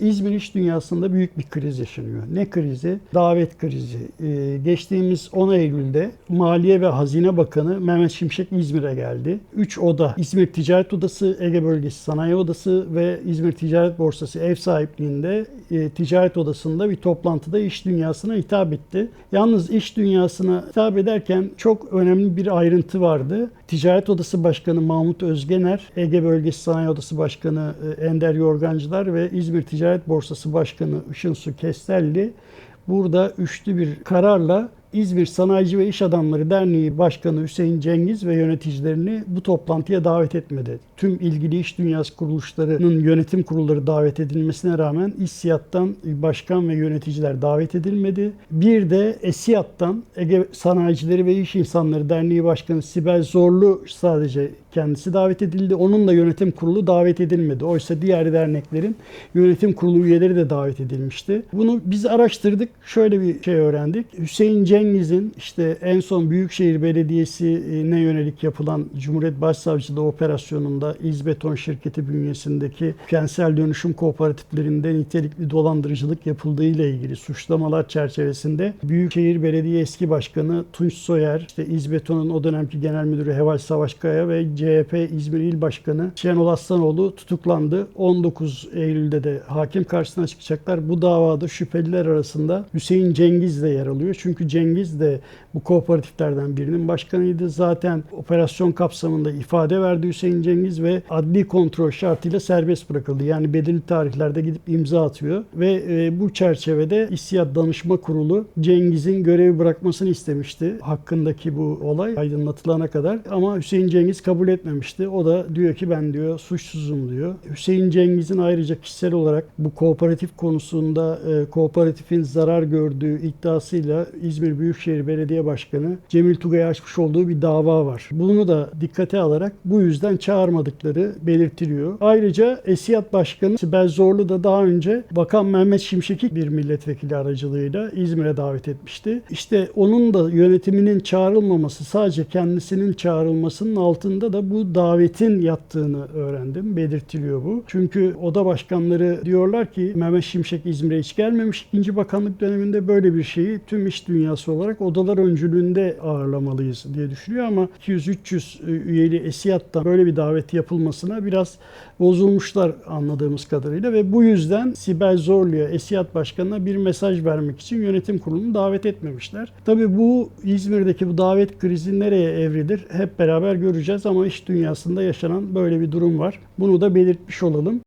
İzmir iş dünyasında büyük bir kriz yaşanıyor. Ne krizi? Davet krizi. Ee, geçtiğimiz 10 Eylül'de Maliye ve Hazine Bakanı Mehmet Şimşek İzmir'e geldi. 3 oda, İzmir Ticaret Odası, Ege Bölgesi Sanayi Odası ve İzmir Ticaret Borsası ev sahipliğinde e, Ticaret Odası'nda bir toplantıda iş dünyasına hitap etti. Yalnız iş dünyasına hitap ederken çok önemli bir ayrıntı vardı. Ticaret Odası Başkanı Mahmut Özgener, Ege Bölgesi Sanayi Odası Başkanı e, Ender Yorgancılar ve İzmir Ticaret Borsası Başkanı Işınsu Kestelli burada üçlü bir kararla İzmir Sanayici ve İş Adamları Derneği Başkanı Hüseyin Cengiz ve yöneticilerini bu toplantıya davet etmedi. Tüm ilgili iş dünyası kuruluşlarının yönetim kurulları davet edilmesine rağmen İSİAD'dan başkan ve yöneticiler davet edilmedi. Bir de ESİAD'dan Ege Sanayicileri ve İş İnsanları Derneği Başkanı Sibel Zorlu sadece kendisi davet edildi. Onun da yönetim kurulu davet edilmedi. Oysa diğer derneklerin yönetim kurulu üyeleri de davet edilmişti. Bunu biz araştırdık. Şöyle bir şey öğrendik. Hüseyin Cengiz'in işte en son Büyükşehir Belediyesi'ne yönelik yapılan Cumhuriyet Başsavcılığı operasyonunda İzbeton şirketi bünyesindeki kentsel dönüşüm kooperatiflerinde nitelikli dolandırıcılık yapıldığı ile ilgili suçlamalar çerçevesinde Büyükşehir Belediye eski başkanı Tunç Soyer, işte İzbeton'un o dönemki genel müdürü Heval Savaşkaya ve CHP İzmir İl Başkanı Şenol Aslanoğlu tutuklandı. 19 Eylül'de de hakim karşısına çıkacaklar. Bu davada şüpheliler arasında Hüseyin Cengiz de yer alıyor. Çünkü Cengiz de bu kooperatiflerden birinin başkanıydı. Zaten operasyon kapsamında ifade verdi Hüseyin Cengiz ve adli kontrol şartıyla serbest bırakıldı. Yani belirli tarihlerde gidip imza atıyor ve e, bu çerçevede İstiyat Danışma Kurulu Cengiz'in görevi bırakmasını istemişti. Hakkındaki bu olay aydınlatılana kadar ama Hüseyin Cengiz kabul etmemişti. O da diyor ki ben diyor suçsuzum diyor. Hüseyin Cengiz'in ayrıca kişisel olarak bu kooperatif konusunda e, kooperatifin zarar gördüğü iddiasıyla İzmir Büyükşehir Belediye Başkanı Cemil Tugay'a açmış olduğu bir dava var. Bunu da dikkate alarak bu yüzden çağırmadıkları belirtiliyor. Ayrıca Esiyat Başkanı Sibel Zorlu da daha önce Bakan Mehmet Şimşek'i bir milletvekili aracılığıyla İzmir'e davet etmişti. İşte onun da yönetiminin çağrılmaması sadece kendisinin çağrılmasının altında da bu davetin yattığını öğrendim. Belirtiliyor bu. Çünkü oda başkanları diyorlar ki Mehmet Şimşek İzmir'e hiç gelmemiş. İkinci bakanlık döneminde böyle bir şeyi tüm iş dünyası olarak odalar öncülüğünde ağırlamalıyız diye düşünüyor ama 200-300 üyeli Esiyat'tan böyle bir davet yapılmasına biraz bozulmuşlar anladığımız kadarıyla ve bu yüzden Sibel Zorlu'ya Esiyat Başkanı'na bir mesaj vermek için yönetim kurulunu davet etmemişler. Tabii bu İzmir'deki bu davet krizi nereye evrilir hep beraber göreceğiz ama iş dünyasında yaşanan böyle bir durum var. Bunu da belirtmiş olalım.